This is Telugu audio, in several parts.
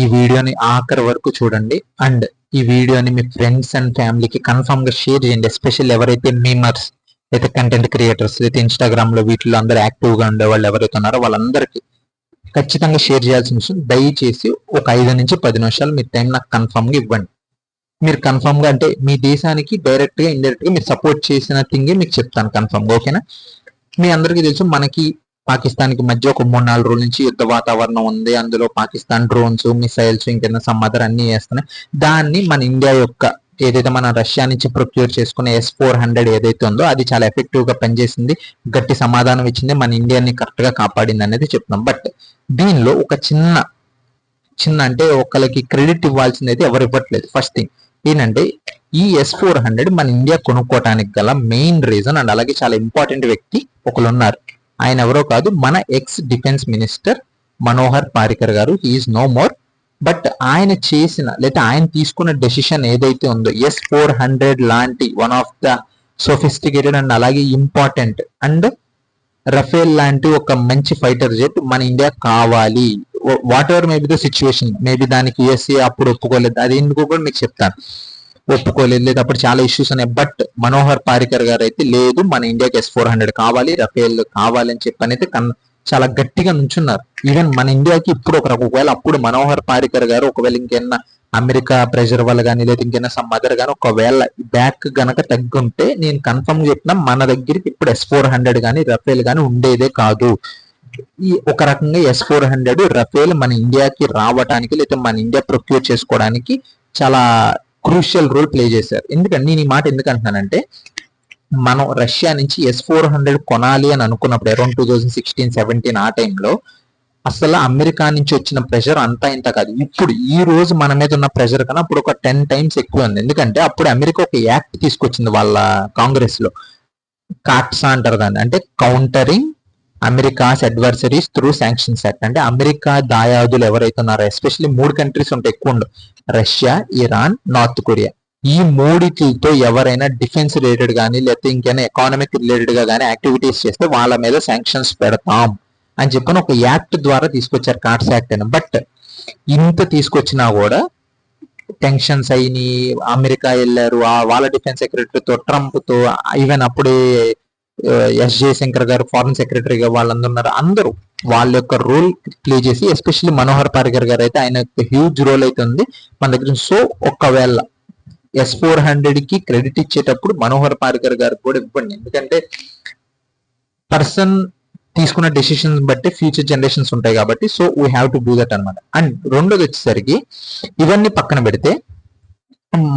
ఈ వీడియోని ఆఖరి వరకు చూడండి. అండ్ ఈ వీడియోని మీ ఫ్రెండ్స్ అండ్ ఫ్యామిలీకి కన్ఫర్మ్గా షేర్ చేయండి. ఎస్పెషల్ ఎవరైతే మీమర్స్ అయితే కంటెంట్ క్రియేటర్స్ అయితే ఇన్స్టాగ్రామ్లో వీటిలో అందరూ యాక్టివ్గా ఉండే వాళ్ళు ఎవరైతే ఉన్నారో వాళ్ళందరికీ ఖచ్చితంగా షేర్ చేయాల్సిన విషయం దయచేసి ఒక ఐదు నుంచి పది నిమిషాలు మీ టైం నాకు కన్ఫర్మ్గా ఇవ్వండి. మీరు కన్ఫర్మ్గా అంటే మీ దేశానికి డైరెక్ట్గా ఇండైరెక్ట్గా మీరు సపోర్ట్ చేసిన థింగే మీకు చెప్తాను కన్ఫర్మ్గా ఓకేనా? మీ అందరికీ తెలుసు మనకి పాకిస్తాన్కి మధ్య ఒక మూడు నాలుగు రోజుల నుంచి యుద్ధ వాతావరణం ఉంది. అందులో పాకిస్తాన్ డ్రోన్స్ మిసైల్స్ ఇంకేనా సమ్ అన్ని వేస్తున్నాయి. దాన్ని మన ఇండియా యొక్క ఏదైతే మన రష్యా నుంచి ప్రొక్యూర్ చేసుకునే ఎస్ ఫోర్ హండ్రెడ్ ఏదైతే ఉందో అది చాలా ఎఫెక్టివ్గా పనిచేసింది. గట్టి సమాధానం ఇచ్చింది. మన ఇండియాని కరెక్ట్గా కాపాడింది అనేది చెప్తున్నాం. బట్ దీనిలో ఒక చిన్న చిన్న అంటే ఒకరికి క్రెడిట్ ఇవ్వాల్సింది అయితే ఎవరు ఇవ్వట్లేదు. ఫస్ట్ థింగ్ ఏంటంటే ఈ ఎస్ ఫోర్ హండ్రెడ్ మన ఇండియా కొనుక్కోవటానికి గల మెయిన్ రీజన్ అండ్ అలాగే చాలా ఇంపార్టెంట్ వ్యక్తి ఒకరు ఉన్నారు. ఆయన ఎవరో కాదు మన ex defence minister Manohar Parrikar garu. He is no more but ఆయన చేసిన లేదా ఆయన తీసుకున్న డెసిషన్ ఏదైతే ఉందో ఎస్ ఫోర్ హండ్రెడ్ లాంటి one of the sophisticated and అలాగే ఇంపార్టెంట్ అండ్ రఫేల్ లాంటి ఒక మంచి ఫైటర్ జెట్ మన ఇండియా కావాలి. Whatever maybe the situation maybe దానికి యుఎస్ఏ అప్పుడు ఒప్పుకోలేదు. అది ఎందుకు కూడా మీకు చెప్తాను. ఒప్పుకోలేదు లేదు అప్పుడు చాలా ఇష్యూస్ ఉన్నాయి. బట్ మనోహర్ పారికర్ గారు అయితే లేదు మన ఇండియాకి ఎస్ ఫోర్ హండ్రెడ్ కావాలి రఫేల్ కావాలి అని చెప్పి అయితే కన్ చాలా గట్టిగా నుంచున్నారు. ఈవెన్ మన ఇండియాకి ఇప్పుడు ఒక ఒకవేళ అప్పుడు మనోహర్ పారికర్ గారు ఒకవేళ ఇంకేమన్నా అమెరికా ప్రెషర్ వల్ల కానీ లేదా ఇంకేనా సమ్ మదర్ కానీ ఒకవేళ బ్యాక్ గనక తగ్గుంటే నేను కన్ఫర్మ్ చెప్పిన మన దగ్గరికి ఇప్పుడు ఎస్ ఫోర్ హండ్రెడ్ కానీ రఫేల్ కానీ ఉండేదే కాదు. ఈ ఒక రకంగా ఎస్ ఫోర్ హండ్రెడ్ రఫేల్ మన ఇండియాకి రావడానికి లేదా మన ఇండియా ప్రొక్యూర్ చేసుకోవడానికి చాలా క్రూషియల్ రోల్ ప్లే చేశారు. ఎందుకంటే నేను ఈ మాట ఎందుకు అంటున్నానంటే మనం రష్యా నుంచి ఎస్ ఫోర్ హండ్రెడ్ కొనాలి అని అనుకున్నప్పుడు around two thousand sixteen seventeen ఆ టైంలో అసలు అమెరికా నుంచి వచ్చిన ప్రెషర్ అంతా ఇంత కాదు. ఇప్పుడు ఈ రోజు మన మీద ఉన్న ప్రెషర్ కన్నా అప్పుడు ఒక టెన్ టైమ్స్ ఎక్కువ ఉంది. ఎందుకంటే అప్పుడు అమెరికా ఒక యాక్ట్ తీసుకొచ్చింది వాళ్ళ కాంగ్రెస్లో కాట్సా అంటారు దాన్ని. అంటే countering America's adversaries through sanctions act అంటే అమెరికా దాయాదులు ఎవరైతే ఉన్నారో ఎస్పెషల్లీ మూడు కంట్రీస్ ఉంటాయి ఎక్కువ ఉండవు. రష్యా ఇరాన్ నార్త్ కొరియా ఈ మూడిటితో ఎవరైనా డిఫెన్స్ రిలేటెడ్ కానీ లేకపోతే ఇంకైనా ఎకానమిక్ రిలేటెడ్గా కానీ యాక్టివిటీస్ చేస్తే వాళ్ళ మీద శాంక్షన్స్ పెడతాం అని చెప్పని ఒక యాక్ట్ ద్వారా తీసుకొచ్చారు కార్డ్స్ యాక్ట్ అని. బట్ ఇంత తీసుకొచ్చినా కూడా టెన్షన్స్ అయినాయి అమెరికా వెళ్ళారు వాళ్ళ డిఫెన్స్ సెక్రటరీతో ట్రంప్తో ఈవెన్ అప్పుడే ఎస్ జయశంకర్ గారు ఫారెన్ సెక్రటరీగా వాళ్ళందరూ ఉన్నారు. అందరూ వాళ్ళ యొక్క రోల్ ప్లే చేసి ఎస్పెషల్లీ మనోహర్ పారికర్ గారు అయితే ఆయన యొక్క హ్యూజ్ రోల్ అయితే ఉంది. మన దగ్గర సో ఒకవేళ ఎస్ ఫోర్ హండ్రెడ్కి క్రెడిట్ ఇచ్చేటప్పుడు మనోహర్ పారికర్ గారు కూడా ఇవ్వండి. ఎందుకంటే పర్సన్ తీసుకున్న డెసిషన్స్ బట్టి ఫ్యూచర్ జనరేషన్స్ ఉంటాయి కాబట్టి so we have to do that అనమాట అండ్ రెండోది వచ్చేసరికి ఇవన్నీ పక్కన పెడితే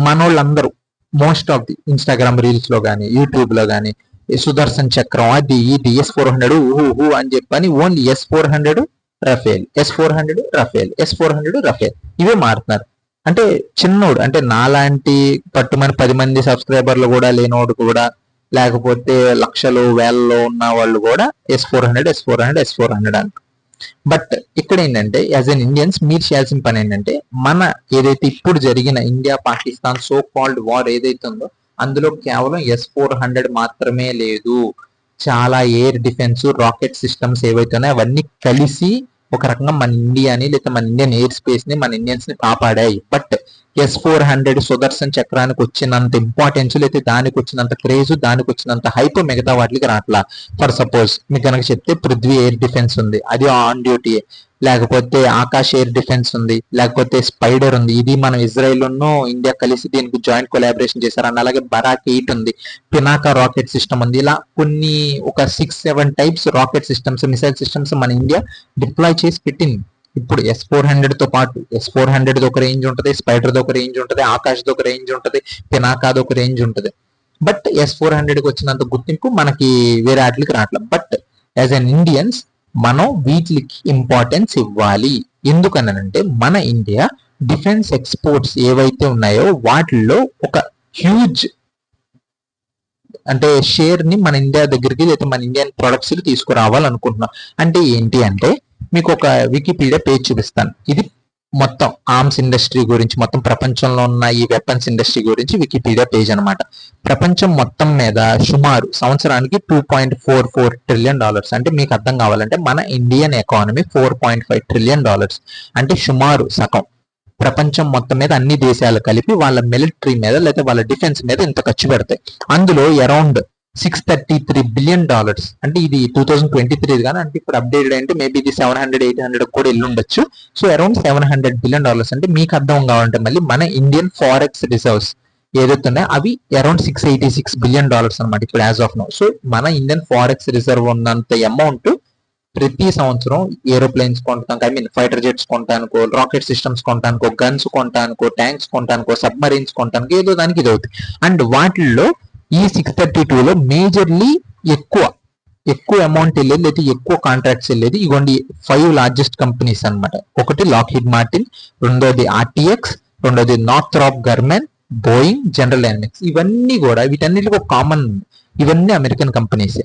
మనోళ్ళందరూ మోస్ట్ ఆఫ్ ది ఇన్స్టాగ్రామ్ రీల్స్లో కానీ యూట్యూబ్లో కానీ సుదర్శన్ చక్రం అది ఇది ఎస్ ఫోర్ హండ్రెడ్ ఊహు అని చెప్పని only S four hundred Rafale S four hundred Rafale S four hundred Rafale. ఇవే మారుతున్నారు. అంటే చిన్నోడు అంటే నాలాంటి పట్టుమని పది మంది సబ్స్క్రైబర్లు కూడా లేనోడు కూడా లేకపోతే లక్షలు వేలలో ఉన్న వాళ్ళు కూడా S four hundred S four hundred S four hundred అంట. బట్ ఇక్కడ ఏంటంటే యాజ్ అన్ ఇండియన్స్ మీరు చేయాల్సిన పని ఏంటంటే మన ఏదైతే ఇప్పుడు జరిగిన India Pakistan so called war ఏదైతే ఉందో అందులో కేవలం ఎస్ ఫోర్ హండ్రెడ్ మాత్రమే లేదు. చాలా ఎయిర్ డిఫెన్స్ రాకెట్ సిస్టమ్స్ ఏవైతే ఉన్నాయో అవన్నీ కలిసి ఒక రకంగా మన ఇండియాని లేదా మన ఇండియన్ ఎయిర్ స్పేస్ని మన ఇండియన్స్ని కాపాడాయి. But S four hundred Sudarshan చక్రానికి వచ్చినంత ఇంపార్టెన్స్ లేదా దానికి వచ్చినంత క్రేజ్ దానికి వచ్చినంత హైప్ మిగతా వాటికి రావట్లా ఫర్ సపోజ్ మీకు కనుక చెప్తే పృథ్వీ ఎయిర్ డిఫెన్స్ ఉంది. అది ఆన్ డ్యూటీ లేకపోతే ఆకాశ్ ఎయిర్ డిఫెన్స్ ఉంది లేకపోతే స్పైడర్ ఉంది. ఇది మనం ఇజ్రాయెల్ ఇండియా కలిసి దీనికి జాయింట్ కొలాబరేషన్ చేశారు అండ్ అలాగే బరాక్ ఎయిట్ ఉంది పినాకా రాకెట్ సిస్టమ్ ఉంది. ఇలా కొన్ని ఒక six seven types rocket systems missile systems మన ఇండియా డిప్లాయ్ చేసి పెట్టింది. ఇప్పుడు ఎస్ ఫోర్ హండ్రెడ్తో పాటు ఎస్ ఫోర్ హండ్రెడ్ ఒక రేంజ్ ఉంటుంది స్పైడర్ ఒక రేంజ్ ఉంటుంది ఆకాశ్ ఒక రేంజ్ ఉంటుంది పినాకాది ఒక రేంజ్ ఉంటుంది. బట్ ఎస్ ఫోర్ హండ్రెడ్కి వచ్చినంత గుర్తింపు మనకి వేరే వాటికి రావట్లేదు. బట్ యాజ్ అన్ ఇండియన్స్ మనం వీటికి ఇంపార్టెన్స్ ఇవ్వాలి. ఎందుకనంటే మన ఇండియా డిఫెన్స్ ఎక్స్పోర్ట్స్ ఏవైతే ఉన్నాయో వాటిల్లో ఒక హ్యూజ్ అంటే షేర్ని మన ఇండియా దగ్గరికి లేదా మన ఇండియన్ ప్రొడక్ట్స్కి తీసుకురావాలనుకుంటున్నాం. అంటే ఏంటి అంటే మీకు ఒక వికీపీడియా పేజ్ చూపిస్తాను. ఇది మొత్తం ఆర్మ్స్ ఇండస్ట్రీ గురించి మొత్తం ప్రపంచంలో ఉన్న ఈ వెపన్స్ ఇండస్ట్రీ గురించి వికీపీడియా పేజ్ అనమాట ప్రపంచం మొత్తం మీద సుమారు సంవత్సరానికి two point four four trillion dollars అంటే మీకు అర్థం కావాలంటే మన Indian economy four point five trillion dollars అంటే సుమారు సగం. ప్రపంచం మొత్తం మీద అన్ని దేశాలు కలిపి వాళ్ళ మిలిటరీ మీద లేదా వాళ్ళ డిఫెన్స్ మీద ఇంత ఖర్చు పెడతాయి. అందులో around six thirty three billion dollars అంటే ఇది టూ థౌసండ్ ట్వంటీ త్రీ కానీ అంటే ఇప్పుడు అప్డేటెడ్ అంటే మేబీ ఇది సెవెన్ హండ్రెడ్ ఎయిట్ హండ్రెడ్ కూడా వెళ్ళి ఉండొచ్చు. So around seven hundred billion dollars అంటే మీకు అర్థం కావాలంటే మళ్ళీ మన ఇండియన్ ఫారెక్స్ రిజర్వ్స్ ఏదైతే ఉన్నాయో అవి around six eighty six billion dollars అనమాట ఇప్పుడు యాజ్ ఆఫ్ నో సో మన ఇండియన్ ఫారెక్స్ రిజర్వ్ ఉన్నంత అమౌంట్ ప్రతి సంవత్సరం ఏరోప్లేన్స్ కొంటానికి ఐ మీన్ ఫైటర్ జెట్స్ కొంటానుకో రాకెట్ సిస్టమ్స్ కొంటానుకో గన్స్ కొంటానుకో ట్యాంక్స్ కొంటానుకో సబ్మరీన్స్ కొంటానికి ఏదో దానికి ఇది అవుతుంది. అండ్ వాటిల్లో ఈ సిక్స్ థర్టీ లో మేజర్లీ ఎక్కువ ఎక్కువ అమౌంట్ వెళ్ళేది లేదా ఎక్కువ కాంట్రాక్ట్స్ వెళ్ళేది ఇగోండి ఫైవ్ లార్జెస్ట్ కంపెనీస్ అన్నమాట. ఒకటి లాక్హిడ్ మార్టిన్ రెండోది ఆర్టీఎక్స్ రెండోది Northrop Grumman Boeing General Dynamics ఇవన్నీ కూడా వీటన్నిటికి ఒక కామన్ ఇవన్నీ అమెరికన్ కంపెనీసే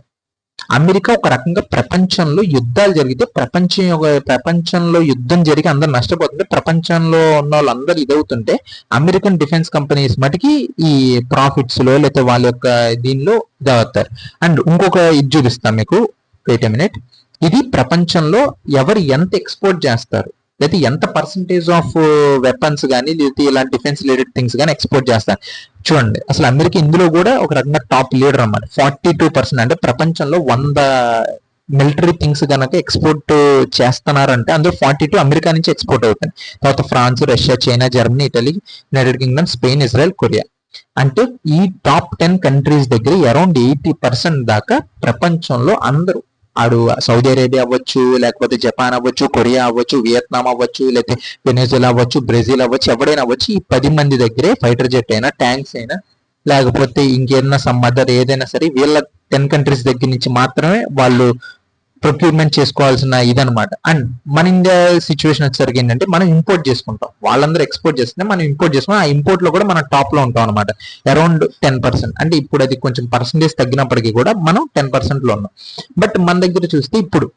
అమెరికా ఒక రకంగా ప్రపంచంలో యుద్ధాలు జరిగితే ప్రపంచం ప్రపంచంలో యుద్ధం జరిగి అందరు నష్టపోతుంటే ప్రపంచంలో ఉన్న వాళ్ళందరూ ఇదవుతుంటే అమెరికన్ డిఫెన్స్ కంపెనీస్ మటుకి ఈ ప్రాఫిట్స్లో లేకపోతే వాళ్ళ యొక్క దీనిలో ఇదవుతారు. అండ్ ఇంకొక ఇది చూపిస్తాం మీకు. వెయిట్ మినిట్ ఇది ప్రపంచంలో ఎవరు ఎంత ఎక్స్పోర్ట్ చేస్తారు? లేకపోతే ఎంత పర్సంటేజ్ ఆఫ్ వెపన్స్ కానీ లేకపోతే ఇలాంటి డిఫెన్స్ రిలేటెడ్ థింగ్స్ కానీ ఎక్స్పోర్ట్ చేస్తారు. చూడండి అసలు అమెరికా ఇందులో కూడా ఒక రకంగా టాప్ లీడర్ అన్నమాట. ఫార్టీ టూ పర్సెంట్ అంటే ప్రపంచంలో వంద మిలిటరీ థింగ్స్ కనుక ఎక్స్పోర్ట్ చేస్తున్నారంటే అందులో ఫార్టీ టూ అమెరికా నుంచి ఎక్స్పోర్ట్ అవుతుంది. తర్వాత France Russia China Germany Italy United Kingdom Spain Israel Korea అంటే ఈ టాప్ టెన్ కంట్రీస్ దగ్గర అరౌండ్ ఎయిటీ పర్సెంట్ దాకా ప్రపంచంలో అందరూ ఆడు సౌదీ అరేబియా అవ్వచ్చు లేకపోతే జపాన్ అవ్వచ్చు కొరియా అవ్వచ్చు వియత్నాం అవ్వచ్చు లేకపోతే వెనెజులా అవ్వచ్చు బ్రెజిల్ అవ్వచ్చు ఎవడైనా అవ్వచ్చు ఈ పది మంది దగ్గరే ఫైటర్ జెట్ అయినా ట్యాంక్స్ అయినా లేకపోతే ఇంకేదైనా సమ్ అదర్ ఏదైనా సరే వీళ్ళ టెన్ కంట్రీస్ దగ్గర నుంచి మాత్రమే వాళ్ళు ప్రొక్యూర్మెంట్ చేసుకోవాల్సిన ఇదనమాట అండ్ మన ఇండియా సిచ్యువేషన్ వచ్చేసరికి ఏంటంటే మనం ఇంపోర్ట్ చేసుకుంటాం. వాళ్ళందరూ ఎక్స్పోర్ట్ చేస్తే మనం ఇంపోర్ట్ చేసుకుని ఆ ఇంపోర్ట్లో కూడా మనం టాప్లో ఉంటాం అనమాట అరౌండ్ టెన్ పర్సెంట్ అంటే ఇప్పుడు అది కొంచెం పర్సంటేజ్ తగ్గినప్పటికీ కూడా మనం టెన్ పర్సెంట్లో ఉన్నాం. బట్ మన దగ్గర చూస్తే ఇప్పుడు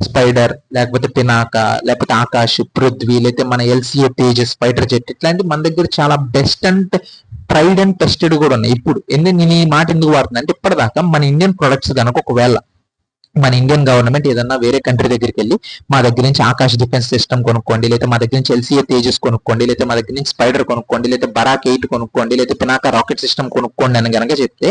స్పైడర్ లేకపోతే పినాక లేకపోతే ఆకాష్ పృథ్వీ లేకపోతే మన ఎల్సీఏ తేజస్ స్పైడర్ జెట్ ఇట్లాంటి మన దగ్గర చాలా best and tried and tested కూడా ఉన్నాయి. ఇప్పుడు ఎందుకు నేను ఈ మాట ఎందుకు వాడుతున్నా అంటే ఇప్పటిదాకా మన ఇండియన్ ప్రొడక్ట్స్ కనుక ఒకవేళ మన ఇండియన్ గవర్నమెంట్ ఏదన్నా వేరే కంట్రీ దగ్గరికి వెళ్ళి మా దగ్గర నుంచి ఆకాశ డిఫెన్స్ సిస్టమ్ కొనుక్కోండి లేదా మా దగ్గర నుంచి ఎల్సీఏ తేజస్ కొనుక్కోండి లేదా మా దగ్గర నుంచి స్పైడర్ కొనుక్కోండి లేదా బరాక్ ఎయిట్ కొనుక్కోండి లేదా పినాక రాకెట్ సిస్టమ్ కొనుక్కోండి అని కనుక చెప్తే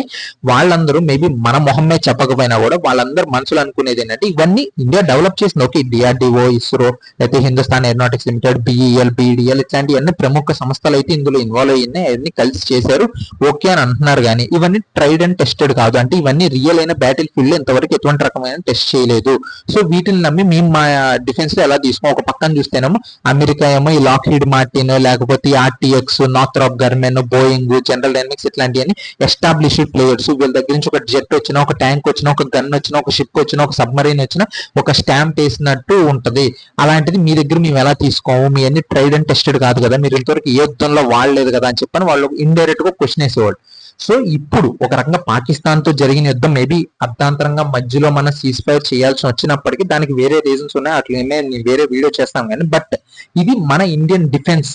వాళ్ళందరూ మేబీ మన మొహమ్మే చెప్పకపోయినా కూడా వాళ్ళందరూ మనసులో అనుకునేది ఏంటంటే ఇవన్నీ ఇండియా డెవలప్ చేసింది. ఓకే డిఆర్డిఓ ఇస్రో లేకపోతే Hindustan Aeronautics Limited BEL BDL ఇట్లాంటి అన్ని ప్రముఖ సంస్థలు అయితే ఇందులో ఇన్వాల్వ్ అయ్యి అవన్నీ కలిసి చేశారు. ఓకే అని అంటున్నారు కానీ ఇవన్నీ ట్రైడ్ అండ్ టెస్టెడ్ కాదు. అంటే ఇవన్నీ రియల్ అయిన బ్యాటిల్ ఫీల్డ్ ఇంతవరకు ఎటువంటి రకమైన టెస్ట్ చేయలేదు. సో వీటిని నమ్మి మేము మా డిఫెన్స్లో ఎలా తీసుకో ఒక పక్కన చూస్తేనేమో అమెరికా ఏమో ఈ లాక్హీడ్ మార్టిన్ లేకపోతే RTX Northrop Grumman Boeing General Dynamics ఇట్లాంటివన్నీ ఎస్టాబ్లిష్డ్ ప్లేయర్స్ వీళ్ళ దగ్గర నుంచి ఒక జెట్ వచ్చినా ఒక ట్యాంక్ వచ్చినా ఒక గన్ వచ్చినా ఒక షిప్ వచ్చినా ఒక సబ్మరీన్ వచ్చినా ఒక స్టాంప్ వేసినట్టు ఉంటది. అలాంటిది మీ దగ్గర మేము ఎలా తీసుకోము? మీ అన్ని ట్రైడ్ అండ్ టెస్టెడ్ కాదు కదా. మీరు ఇంతవరకు ఏ యుద్ధంలో వాడలేదు కదా అని చెప్పని వాళ్ళు ఇండైరెక్ట్గా క్వశ్చన్ వేసేవాళ్ళు. సో ఇప్పుడు ఒక రకంగా పాకిస్తాన్తో జరిగిన యుద్ధం మేబీ అర్థాంతరంగా మధ్యలో మనం సీజ్ ఫైర్ చేయాల్సి వచ్చినప్పటికీ దానికి వేరే రీజన్స్ ఉన్నాయి. అట్లనే వేరే వీడియో చేస్తాం కానీ బట్ ఇది మన ఇండియన్ డిఫెన్స్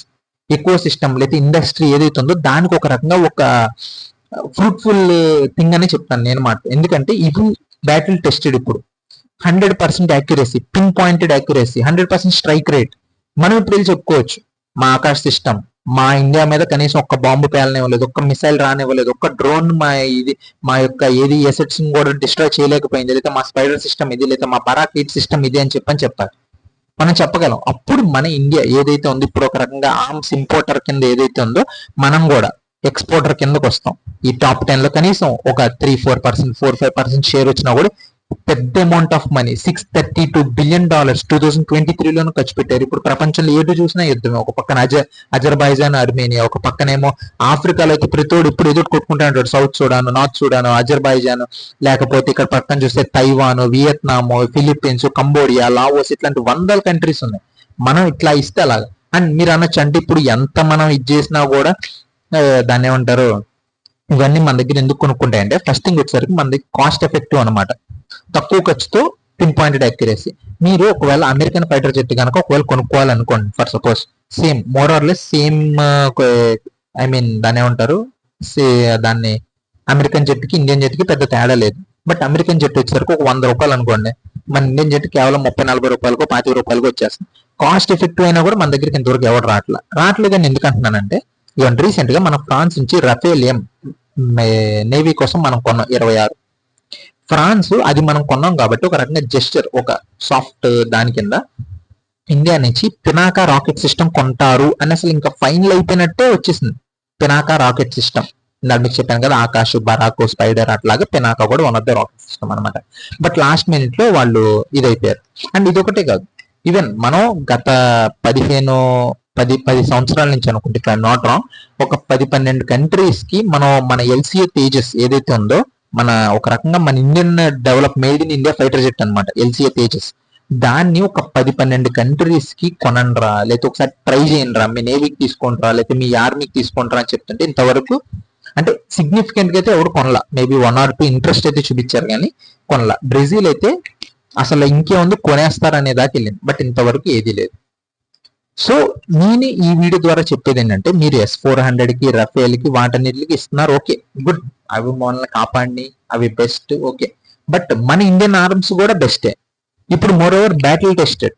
ఎకో సిస్టమ్ లేదా ఇండస్ట్రీ ఏదైతే ఉందో దానికి ఒక రకంగా ఒక ఫ్రూట్ఫుల్ థింగ్ అని చెప్తాను నేను మాట. ఎందుకంటే ఇది బ్యాటిల్ టెస్టెడ్ ఇప్పుడు. Hundred percent accuracy pin pointed accuracy hundred percent strike rate మనం ఇప్పుడు చెప్పుకోవచ్చు. మా ఆకాశ సిస్టమ్ మా ఇండియా మీద కనీసం ఒక్క బాంబు పేలనివ్వలేదు ఒక్క మిసైల్ రానివ్వలేదు ఒక్క డ్రోన్ మా ఇది మా యొక్క ఏది ఎసెట్స్ కూడా డిస్ట్రాయ్ చేయలేకపోయింది లేదా మా స్పైడర్ సిస్టమ్ ఇది లేదా మా బరాక్ హీట్ సిస్టమ్ ఇది అని చెప్పని చెప్పాలి. మనం చెప్పగలం. అప్పుడు మన ఇండియా ఏదైతే ఉందో ఇప్పుడు ఒక రకంగా ఆర్మ్స్ ఇంపోర్టర్ కింద ఏదైతే ఉందో మనం కూడా ఎక్స్పోర్టర్ కిందకు వస్తాం. ఈ టాప్ టెన్లో కనీసం ఒక three four percent four five percent share వచ్చినా కూడా పెద్ద amount of money six thirty two billion dollars two thousand twenty త్రీలోనూ ఖర్చు పెట్టారు. ఇప్పుడు ప్రపంచంలో ఏడు చూసినా యుద్ధమే. ఒక పక్కన అజ అజర్బైజాన్ అర్మేనియా ఒక పక్కనేమో ఆఫ్రికాలో అయితే ప్రతోడు ఇప్పుడు ఎదురు కొట్టుకుంటా South Sudan North Sudan Azerbaijan లేకపోతే ఇక్కడ పక్కన చూస్తే Taiwan Vietnam Philippines Cambodia Laos ఇట్లాంటి వందల కంట్రీస్ ఉన్నాయి. మనం ఇట్లా ఇస్తే అలాగా. అండ్ మీరు అనొచ్చు అంటే ఇప్పుడు ఎంత మనం ఇది చేసినా కూడా దాన్ని ఏమంటారు ఇవన్నీ మన దగ్గర ఎందుకు కొనుక్కుంటాయంటే ఫస్ట్ థింగ్ వచ్చేసరికి మన దగ్గర కాస్ట్ ఎఫెక్టివ్ అనమాట తక్కువ ఖర్చుతో పిన్ పాయింటెడ్ అక్యురసీ మీరు ఒకవేళ అమెరికన్ ఫైటర్ జెట్ కనుక ఒకవేళ కొనుక్కోవాలనుకోండి for suppose same more or less same I mean దాన్ని ఏమంటారు? సే దాన్ని అమెరికన్ జెట్కి ఇండియన్ జెట్కి పెద్ద తేడా లేదు. బట్ అమెరికన్ జెట్ వచ్చేసరికి ఒక వంద రూపాయలు అనుకోండి. మన ఇండియన్ జెట్ కేవలం ముప్పై నలభై రూపాయలకు పాతిక రూపాయలకు వచ్చేస్తుంది. కాస్ట్ ఎఫెక్టివ్ అయినా కూడా మన దగ్గరికి ఇంతవరకు ఎవరు రావట్లేదు రావట్లేదని ఎందుకు అంటున్నానంటే ఇవన్నీ రీసెంట్గా మన ఫ్రాన్స్ నుంచి రఫేలియం నేవీ కోసం మనం కొన్నాం ఇరవై ఆరు. ఫ్రాన్స్ అది మనం కొన్నాం కాబట్టి ఒక రకంగా జెస్టర్ ఒక సాఫ్ట్ దాని కింద ఇండియా నుంచి పినాకా రాకెట్ సిస్టమ్ కొంటారు అని అసలు ఇంకా ఫైనల్ అయిపోయినట్టే వచ్చేసింది. Pinaka rocket system. ఇందాక మీకు చెప్పాను కదా ఆకాశ్ బరాకో స్పైడర్ అట్లాగా పినాకా కూడా one of the rocket system అనమాట బట్ లాస్ట్ మినిట్లో వాళ్ళు ఇదైపోయారు. అండ్ ఇది ఒకటే కాదు. ఈవెన్ మనం గత పదిహేను పది పది సంవత్సరాల నుంచి అనుకుంటే నాట్ రాంగ్ ఒక పది పన్నెండు కంట్రీస్కి మనం మన ఎల్సీఏ తేజస్ ఏదైతే ఉందో మన ఒక రకంగా మన Indian develop made in India fighter jet అనమాట ఎల్సీఏ తేజస్ దాన్ని ఒక పది పన్నెండు కంట్రీస్కి కొనండ్రా లేకపోతే ఒకసారి ట్రై చేయండిరా మీ నేవీకి తీసుకుంటారా లేకపోతే మీ ఆర్మీకి తీసుకుంటారా అని చెప్తుంటే ఇంతవరకు అంటే సిగ్నిఫికెంట్గా అయితే ఎవరు కొనలా. Maybe one or two interest అయితే చూపించారు కానీ కొనలా. బ్రెజిల్ అయితే అసలు ఇంకేముంది కొనేస్తారనే దాకా వెళ్ళింది. బట్ ఇంతవరకు ఏది లేదు. సో నేను ఈ వీడియో ద్వారా చెప్పేది ఏంటంటే మీరు ఎస్ ఫోర్ హండ్రెడ్కి రఫేల్కి వాటన్నిటికి ఇస్తున్నారు ఓకే గుడ్. అవి మనల్ని కాపాడి అవి బెస్ట్ ఓకే. బట్ మన ఇండియన్ ఆర్మ్స్ కూడా బెస్టే ఇప్పుడు moreover battle tested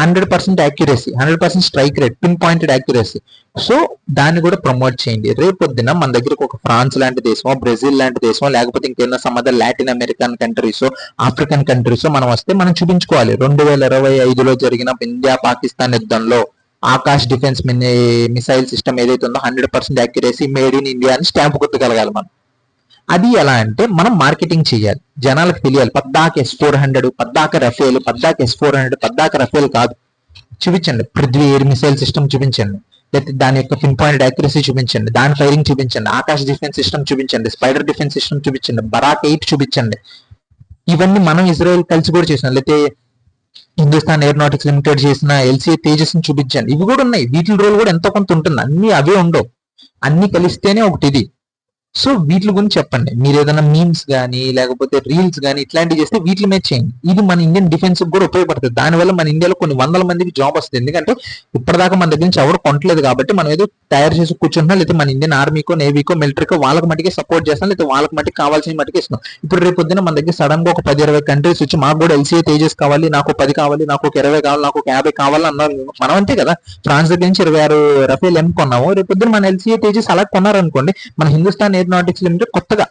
hundred percent accuracy hundred percent strike rate pin pointed accuracy so దాన్ని కూడా ప్రమోట్ చేయండి. రేపు పొద్దున మన దగ్గరకు ఒక ఫ్రాన్స్ లాంటి దేశమో బ్రెజిల్ లాంటి దేశమో లేకపోతే ఇంకేమైనా some Latin American countries African countries మనం వస్తే మనం చూపించుకోవాలి. రెండు వేల ఇరవై ఐదులో జరిగిన ఇండియా పాకిస్తాన్ యుద్ధంలో ఆకాశ్ డిఫెన్స్ మిసైల్ సిస్టమ్ ఏదైతే ఉందో hundred percent accuracy made in India అని స్టాంప్ కొట్టగలగాలి మనం. అది ఎలా అంటే మనం మార్కెటింగ్ చేయాలి. జనాలకు తెలియాలి. పద్దాక ఎస్ ఫోర్ హండ్రెడ్ పద్దాక రఫేల్ పద్దాక ఎస్ ఫోర్ హండ్రెడ్ పద్దాక రఫేల్ కాదు. చూపించండి. పృథ్వీ ఎయిర్ మిసైల్ సిస్టమ్ చూపించండి. లేకపోతే దాని యొక్క పిన్ పాయింట్ యాక్యురసీ చూపించండి. దాని ఫైరింగ్ చూపించండి. ఆకాశ్ డిఫెన్స్ సిస్టమ్ చూపించండి. స్పైడర్ డిఫెన్స్ సిస్టమ్ చూపించండి. బరాక్ ఎయిట్ చూపించండి. ఇవన్నీ మనం ఇజ్రాయెల్ కలిసి కూడా చేసినాం. లేకపోతే హిందుస్థాన్ ఏరోనాటిక్స్ లిమిటెడ్ చేసిన ఎల్సీ తేజస్ చూపించండి. ఇవి కూడా ఉన్నాయి. వీటి రోల్ కూడా ఎంతో కొంత ఉంటుంది. అన్ని అవే ఉండవు. అన్ని కలిస్తేనే ఒకటి ఇది సో వీటి గురించి చెప్పండి. మీరు ఏదైనా మీమ్స్ కానీ లేకపోతే రీల్స్ కానీ ఇట్లాంటివి చేస్తే వీటి మీద చేయండి. ఇది మన ఇండియన్ డిఫెన్స్ కూడా ఉపయోగపడుతుంది. దానివల్ల మన ఇండియాలో కొన్ని వందల మందికి జాబ్ వస్తుంది. ఎందుకంటే ఇప్పటిదాకా మన దగ్గర నుంచి ఎవరు కొంటలేదు కాబట్టి మనం ఏదో తయారు చేసి కూర్చుంటున్నా లేకపోతే మన ఇండియన్ ఆర్మీకో నేవీకో మిలిటరీకో వాళ్ళకి మట్టికి సపోర్ట్ చేస్తాం లేదా వాళ్ళకి మట్టికి కావాల్సిన మట్టికి ఇస్తున్నాం. ఇప్పుడు రేపు పొద్దున మన దగ్గర సడన్గా ఒక పది ఇరవై కంట్రీస్ వచ్చి మాకు కూడా ఎల్సీఏ తేజస్ కావాలి నాకు పది కావాలి నాకు ఒక ఇరవై కావాలి నాకు ఒక యాభై కావాలి అన్నారు. మనం అంతే కదా. ఫ్రాన్స్ దగ్గర నుంచి ఇరవై ఆరు రఫేల్ ఎం కొన్నాము. రేపు పొద్దున మన ఎల్సీఏ తేజస్ అలా కొన్నారనుకోండి మన హిందుస్థాన్ ఏరోనాటిక్స్ లిమిటెడ్ కొత్తగా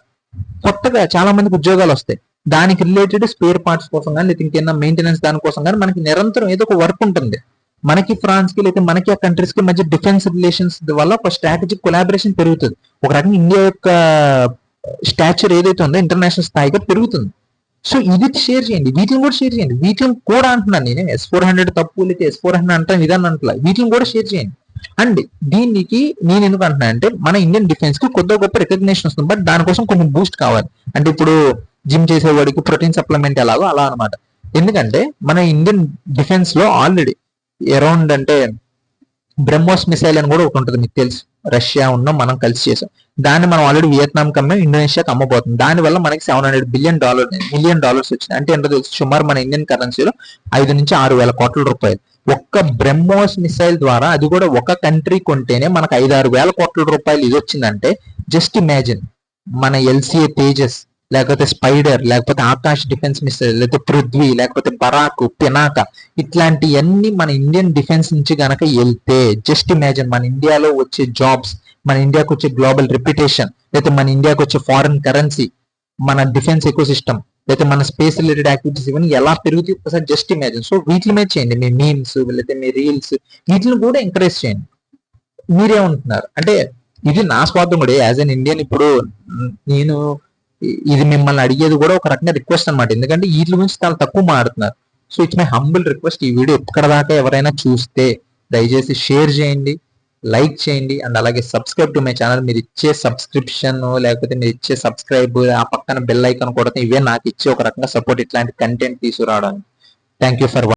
కొత్తగా చాలా మందికి ఉద్యోగాలు వస్తాయి. దానికి రిలేటెడ్ స్పేర్ పార్ట్స్ కోసం కానీ లేదా ఇంకేనా మెయింటెనెన్స్ దానికోసం కానీ మనకి నిరంతరం ఏదో ఒక వర్క్ ఉంటుంది. మనకి ఫ్రాన్స్కి లేదా మనకి ఆ కంట్రీస్కి మధ్య డిఫెన్స్ రిలేషన్స్ వల్ల ఒక స్ట్రాటజిక్ కొలాబరేషన్ పెరుగుతుంది. ఒక రకంగా ఇండియా యొక్క స్టాచ్యూర్ ఏదైతే ఉందో ఇంటర్నేషనల్ స్థాయిగా పెరుగుతుంది. సో ఇది షేర్ చేయండి. వీటిని కూడా షేర్ చేయండి. వీటిని కూడా అంటున్నాను నేను. ఎస్ ఫోర్ హండ్రెడ్ తప్పు లేదా ఎస్ ఫోర్ హండ్రెడ్ అంటాను ఇదని అంటలా. వీటిని కూడా షేర్ చేయండి. అండ్ దీనికి నేను ఎందుకు అంటున్నా అంటే మన ఇండియన్ డిఫెన్స్కి కొద్దిగా గొప్ప రికగ్నేషన్ వస్తుంది. బట్ దానికోసం కొంచెం బూస్ట్ కావాలి. అంటే ఇప్పుడు జిమ్ చేసేవాడికి ప్రోటీన్ సప్లిమెంట్ ఎలాగో అలా అనమాట ఎందుకంటే మన ఇండియన్ డిఫెన్స్లో ఆల్రెడీ అరౌండ్ అంటే బ్రహ్మోస్ మిసైల్ అని కూడా ఒకటి ఉంటుంది మీకు తెలుసు. రష్యా ఉన్నాం మనం కలిసి చేసాం. దాన్ని మనం ఆల్రెడీ వియత్నాం కమ్మే ఇండోనేషియాకి అమ్మబోతుంది దాని వల్ల మనకి seven hundred billion dollar million dollars వచ్చినాయి. అంటే ఎంత తెలుసు? సుమారు మన ఇండియన్ కరెన్సీలో ఐదు నుంచి ఆరు వేల కోట్ల రూపాయలు. ఒక్క బ్రహ్మోస్ మిసైల్ ద్వారా అది కూడా ఒక కంట్రీ కొంటేనే మనకు ఐదారు వేల కోట్ల రూపాయలు ఇది వచ్చిందంటే జస్ట్ ఇమాజిన్ మన ఎల్సీఏ తేజస్ లేకపోతే స్పైడర్ లేకపోతే ఆకాశ్ డిఫెన్స్ మిసైల్ లేకపోతే పృథ్వీ లేకపోతే బరాక్ పినాక ఇట్లాంటివన్నీ మన ఇండియన్ డిఫెన్స్ నుంచి గనక వెళ్తే జస్ట్ ఇమాజిన్ మన ఇండియాలో వచ్చే జాబ్స్ మన ఇండియాకి వచ్చే గ్లోబల్ రెప్యుటేషన్ లేకపోతే మన ఇండియాకి వచ్చే ఫారిన్ కరెన్సీ మన డిఫెన్స్ ఎకో సిస్టమ్ లేకపోతే మన స్పేస్ రిలేటెడ్ యాక్టివిటీస్ ఇవన్నీ ఎలా పెరుగుతాయి ఒకసారి జస్ట్ ఇమాజిన్ సో వీటి మీద చేయండి. మీ మీమ్స్ లేకపోతే మీ రీల్స్ వీటిని కూడా ఎంకరేజ్ చేయండి. మీరేమంటున్నారు? అంటే ఇది నా స్వార్థం కూడా. యాజ్ అన్ ఇండియన్ ఇప్పుడు నేను ఇది మిమ్మల్ని అడిగేది కూడా ఒక రకంగా రిక్వెస్ట్ అనమాట ఎందుకంటే వీటి గురించి చాలా తక్కువ మాడుతున్నారు so it's my humble request ఈ వీడియో ఎక్కడ దాకా ఎవరైనా చూస్తే దయచేసి షేర్ చేయండి. లైక్ చేయండి. అండ్ అలాగే సబ్స్క్రైబ్ టు మై ఛానల్. మీరు ఇచ్చే సబ్స్క్రిప్షన్ లేకపోతే మీరు ఇచ్చే సబ్స్క్రైబ్ ఆ పక్కన బెల్ ఐకాన్ కూడా ఇవే నాకు ఇచ్చే ఒక రకంగా సపోర్ట్ ఇట్లాంటి కంటెంట్ తీసుకురావడానికి. Thank you for